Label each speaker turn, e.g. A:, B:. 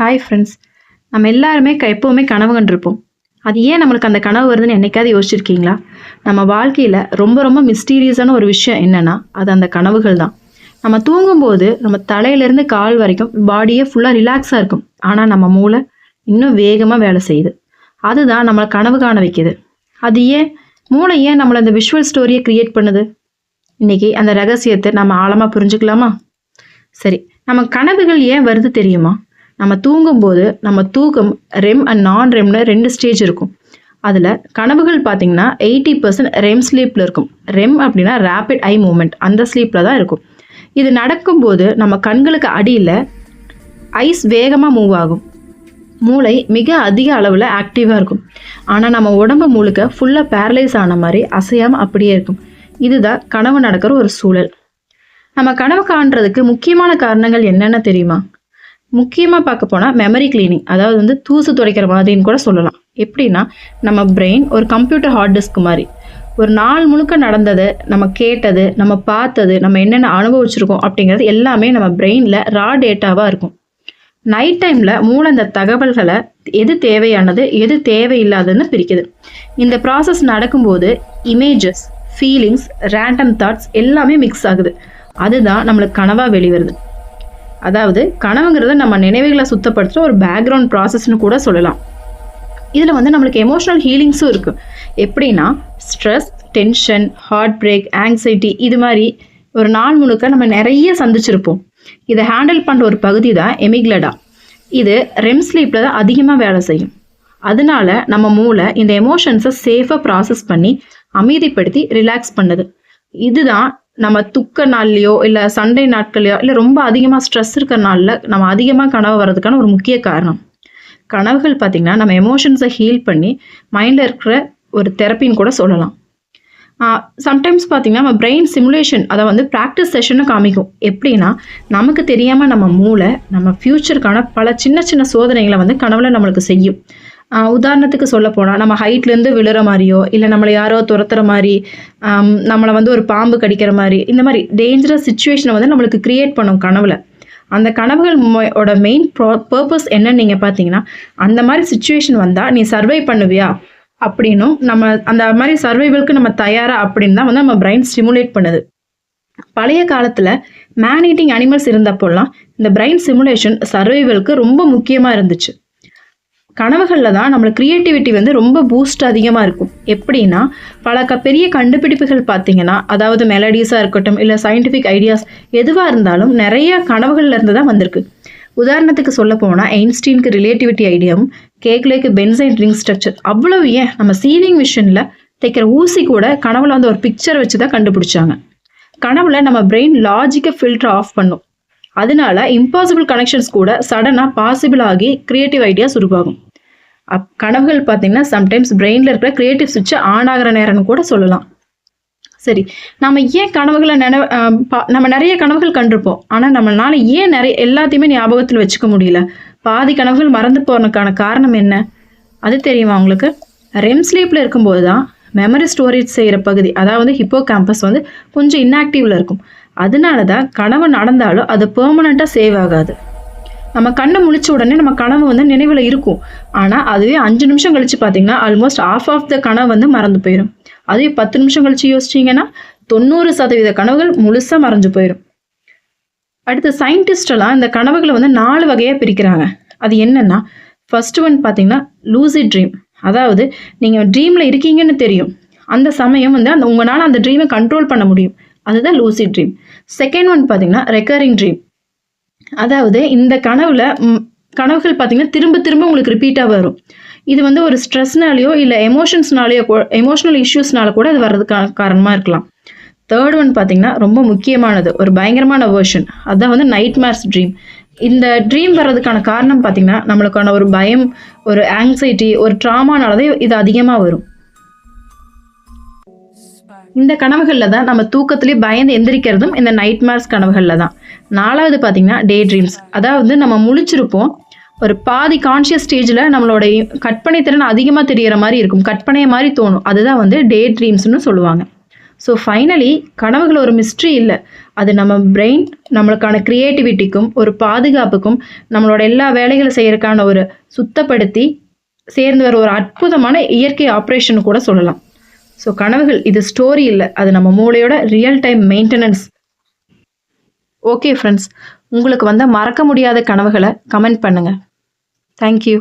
A: Hi friends நம்ம எல்லாருமே க எப்போவுமே கனவு கண்டிருப்போம். அது ஏன் நம்மளுக்கு அந்த கனவு வருதுன்னு என்னைக்காவது யோசிச்சிருக்கீங்களா? நம்ம வாழ்க்கையில் ரொம்ப ரொம்ப மிஸ்டீரியஸான ஒரு விஷயம் என்னென்னா அது அந்த கனவுகள் தான். நம்ம தூங்கும்போது நம்ம தலையிலேருந்து கால் வரைக்கும் பாடியே ஃபுல்லாக ரிலாக்ஸாக இருக்கும். ஆனால் நம்ம மூளை இன்னும் வேகமாக வேலை செய்யுது. அதுதான் நம்மளை கனவு காண வைக்கிது. அது ஏன்? மூளை ஏன் நம்மளை அந்த விஷுவல் ஸ்டோரியை க்ரியேட் பண்ணுது? இன்றைக்கி அந்த ரகசியத்தை நம்ம ஆழமாக புரிஞ்சுக்கலாமா? சரி நம்ம கனவுகள் ஏன் வருது தெரியுமா? நம்ம தூங்கும்போது நம்ம தூக்கம் ரெம் அண்ட் நான் ரெம்னு ரெண்டு ஸ்டேஜ் இருக்கும். அதில் கனவுகள் பார்த்தீங்கன்னா எயிட்டி பர்சன்ட் ரெம் ஸ்லீப்பில் இருக்கும். ரெம் அப்படின்னா ரேப்பிட் ஐ மூமெண்ட் அந்த ஸ்லீப்பில் தான் இருக்கும். இது நடக்கும்போது நம்ம கண்களுக்கு அடியில் ஐஸ் வேகமாக மூவ் ஆகும். மூளை மிக அதிக அளவில் ஆக்டிவாக இருக்கும். ஆனால் நம்ம உடம்பு முழுக்க ஃபுல்லாக பேரலைஸ் ஆன மாதிரி அசையாமல் அப்படியே இருக்கும். இதுதான் கனவு நடக்கிற ஒரு சூழல். நம்ம கனவு காண்றதுக்கு முக்கியமான காரணங்கள் என்னென்ன தெரியுமா? முக்கியமாக பார்க்க போனால் மெமரி கிளீனிங் அதாவது வந்து தூசு துடைக்கிற மாதிரின்னு கூட சொல்லலாம். எப்படின்னா நம்ம பிரெயின் ஒரு கம்ப்யூட்டர் ஹார்ட் டிஸ்க் மாதிரி. ஒரு நாள் முழுக்க நடந்தது நம்ம கேட்டது நம்ம பார்த்தது நம்ம என்னென்ன அனுபவிச்சிருக்கோம் அப்படிங்கிறது எல்லாமே நம்ம பிரெயினில் ரா டேட்டாவாக இருக்கும். நைட் டைமில் மூளை இந்த தகவல்களை எது தேவையானது எது தேவையில்லாததுன்னு பிரிக்குது. இந்த ப்ராசஸ் நடக்கும்போது இமேஜஸ் ஃபீலிங்ஸ் ரேண்டம் தாட்ஸ் எல்லாமே மிக்ஸ் ஆகுது. அதுதான் நம்மளுக்கு கனவாக வெளிவருது. அதாவது கனவுங்கிறத நம்ம நினைவுகளை சுத்தப்படுத்துகிற ஒரு பேக்ரவுண்ட் ப்ராசஸ்னு கூட சொல்லலாம். இதில் வந்து நம்மளுக்கு எமோஷனல் ஹீலிங்ஸும் இருக்குது எப்படின்னா stress tension heart break anxiety இது மாதிரி ஒரு நாள் முழுக்க நம்ம நிறைய சந்திச்சிருப்போம். இதை ஹேண்டில் பண்ணுற ஒரு பகுதி தான் எமிக்லடா இது ரெம் ஸ்லீப்பில் தான் அதிகமாக வேலை செய்யும். அதனால நம்ம மூளை இந்த எமோஷன்ஸை சேஃபாக ப்ராசஸ் பண்ணி அமைதிப்படுத்தி ரிலாக்ஸ் பண்ணுது. இதுதான் நம்ம துக்க நாள்லையோ இல்லை சண்டை நாட்கள்லையோ இல்லை ரொம்ப அதிகமாக ஸ்ட்ரெஸ் இருக்கிற நாளில் நம்ம அதிகமாக கனவு வர்றதுக்கான ஒரு முக்கிய காரணம். கனவுகள் பார்த்திங்கன்னா நம்ம எமோஷன்ஸை ஹீல் பண்ணி மைண்டில் இருக்கிற ஒரு தெரப்பின்னு கூட சொல்லலாம். சம்டைம்ஸ் பார்த்திங்கன்னா நம்ம பிரெயின் சிமுலேஷன் அதை வந்து ப்ராக்டிஸ் செஷனும் காமிக்கும். எப்படின்னா நமக்கு தெரியாமல் நம்ம மூளை நம்ம ஃப்யூச்சருக்கான பல சின்ன சின்ன சோதனைகளை வந்து கனவுல நம்மளுக்கு செய்யும். உதாரணத்துக்கு சொல்ல போனால் நம்ம ஹைட்லேருந்து விழுற மாதிரியோ இல்லை நம்மளை யாரோ துரத்துற மாதிரி நம்மளை வந்து ஒரு பாம்பு கடிக்கிற மாதிரி இந்த மாதிரி டேஞ்சரஸ் சுச்சுவேஷனை வந்து நம்மளுக்கு க்ரியேட் பண்ணும் கனவில். அந்த கனவுகள் ஓட மெயின் பர்பஸ் என்னன்னு நீங்கள் பார்த்தீங்கன்னா அந்த மாதிரி சுச்சுவேஷன் வந்தால் நீ சர்வை பண்ணுவியா? அப்படின்னும் நம்ம அந்த மாதிரி சர்வைவலுக்கு நம்ம தயாரா அப்படின்னு தான் வந்து நம்ம பிரைன் ஸ்டிமுலேட் பண்ணுது. பழைய காலத்தில் மேன் ஈட்டிங் அனிமல்ஸ் இருந்தப்போலாம் இந்த பிரைன் சிமுலேஷன் சர்வைவலுக்கு ரொம்ப முக்கியமாக இருந்துச்சு. கனவுகளில் தான் நம்மளுக்கு க்ரியேட்டிவிட்டி வந்து ரொம்ப பூஸ்ட் அதிகமாக இருக்கும். எப்படின்னா பல க பெரிய கண்டுபிடிப்புகள் பார்த்தீங்கன்னா அதாவது மெலடிஸாக இருக்கட்டும் இல்லை சயின்டிஃபிக் ஐடியாஸ் எதுவாக இருந்தாலும் நிறைய கனவுகள்லேருந்து தான் வந்திருக்கு. உதாரணத்துக்கு சொல்ல போனால் ஐன்ஸ்டீனுக்கு ரிலேட்டிவிட்டி ஐடியாவும் கேக்லேக்கு பென்சைன் ரிங் ஸ்ட்ரக்சர் அவ்வளவு ஏன்? நம்ம சீவிங் மிஷினில் தைக்கிற ஊசி கூட கனவுல வந்து ஒரு பிக்சர் வச்சு தான் கண்டுபிடிச்சாங்க. கனவுல நம்ம பிரெயின் லாஜிக்கை ஃபில்டர் ஆஃப் பண்ணும். அதனால இம்பாசிபிள் கனெக்ஷன்ஸ் கூட சடனாக பாசிபிள் ஆகி கிரியேட்டிவ் ஐடியாஸ் உருவாகும். அப் கனவுகள் பார்த்தீங்கன்னா சம்டைம்ஸ் பிரெயினில் இருக்கிற கிரியேட்டிவ் சுவிட்சை ஆன் ஆகிற நேரம்னு கூட சொல்லலாம். சரி நம்ம ஏன் கனவுகளை நினை பா- நம்ம நிறைய கனவுகள் கண்டிருப்போம். ஆனால் நம்மளால ஏன் நிறைய எல்லாத்தையுமே ஞாபகத்தில் வச்சுக்க முடியல? பாதி கனவுகள் மறந்து போனதுக்கான காரணம் என்ன? அது தெரியுமா உங்களுக்கு? ரெம் ஸ்லீப்பில் இருக்கும்போது தான் மெமரி ஸ்டோரேஜ் செய்கிற பகுதி அதாவது ஹிப்போ கேம்பஸ் வந்து கொஞ்சம் இன்ஆக்டிவில் இருக்கும். அதனால தான் கனவு நடந்தாலும் அது பெர்மனண்ட்டாக சேவ் ஆகாது. நம்ம கண்ணை முழிச்ச உடனே நம்ம கனவு வந்து நினைவில் இருக்கும். ஆனால் அதுவே அஞ்சு நிமிஷம் கழிச்சு பார்த்தீங்கன்னா ஆல்மோஸ்ட் ஆஃப் ஆஃப் த கனவு வந்து மறந்து போயிடும் அதுவே பத்து நிமிஷம் கழிச்சு யோசிச்சிங்கன்னா தொண்ணூறு சதவீத கனவுகள் முழுசாக மறைஞ்சு போயிடும் அடுத்து சயின்டிஸ்டெல்லாம் இந்த கனவுகளை வந்து நாலு வகையாக பிரிக்கிறாங்க. அது என்னென்னா ஃபர்ஸ்ட் ஒன் பார்த்தீங்கன்னா லூசி ட்ரீம் அதாவது நீங்கள் ட்ரீமில் இருக்கீங்கன்னு தெரியும். அந்த சமயம் வந்து அந்த உங்களால் அந்த ட்ரீமை கண்ட்ரோல் பண்ண முடியும். அதுதான் லூசி ட்ரீம் செகண்ட் ஒன் பார்த்தீங்கன்னா ரெக்கரிங் ட்ரீம் அதாவது இந்த கனவில் கனவுகள் பார்த்திங்கன்னா திரும்ப திரும்ப உங்களுக்கு ரிப்பீட்டாக வரும். இது வந்து ஒரு ஸ்ட்ரெஸ்னாலேயோ இல்லை எமோஷன்ஸ்னாலேயோ எமோஷனல் இஷ்யூஸ்னால கூட அது வர்றதுக்கான காரணமாக இருக்கலாம். தேர்ட் ஒன் பார்த்தீங்கன்னா ரொம்ப முக்கியமானது ஒரு பயங்கரமான வேர்ஷன் அதுதான் வந்து நைட் மேர்ஸ் ட்ரீம் இந்த ட்ரீம் வர்றதுக்கான காரணம் பார்த்தீங்கன்னா நம்மளுக்கான ஒரு பயம் ஒரு ஆங்ஸைட்டி ஒரு ட்ராமானாலதே இது அதிகமாக வரும். இந்த கனவுகளில் தான் நம்ம தூக்கத்திலே பயந்து எந்திரிக்கிறதும் இந்த நைட் மேர்ஸ் கனவுகளில் தான். நாலாவது பார்த்தீங்கன்னா டே ட்ரீம்ஸ் அதாவது நம்ம முழிச்சிருப்போம். ஒரு பாதி கான்ஷியஸ் ஸ்டேஜில் நம்மளோட கற்பனை திறன் அதிகமாக தெரிகிற மாதிரி இருக்கும். கற்பனை மாதிரி தோணும். அதுதான் வந்து டே ட்ரீம்ஸ்னு சொல்லுவாங்க. ஸோ ஃபைனலி கனவுகள் ஒரு மிஸ்ட்ரி இல்லை. அது நம்ம பிரெயின் நம்மளுக்கான க்ரியேட்டிவிட்டிக்கும் ஒரு பாதுகாப்புக்கும் நம்மளோட எல்லா வேலைகளை செய்கிறக்கான ஒரு சுத்தப்படுத்தி சேர்ந்து வர ஒரு அற்புதமான இயற்கை ஆப்ரேஷன் கூட சொல்லலாம். ஸோ கனவுகள் இது ஸ்டோரி இல்லை. அது நம்ம மூளையோட real time maintenance okay friends உங்களுக்கு வந்த மறக்க முடியாத கனவுகளை கமெண்ட் பண்ணுங்கள் தேங்க்யூ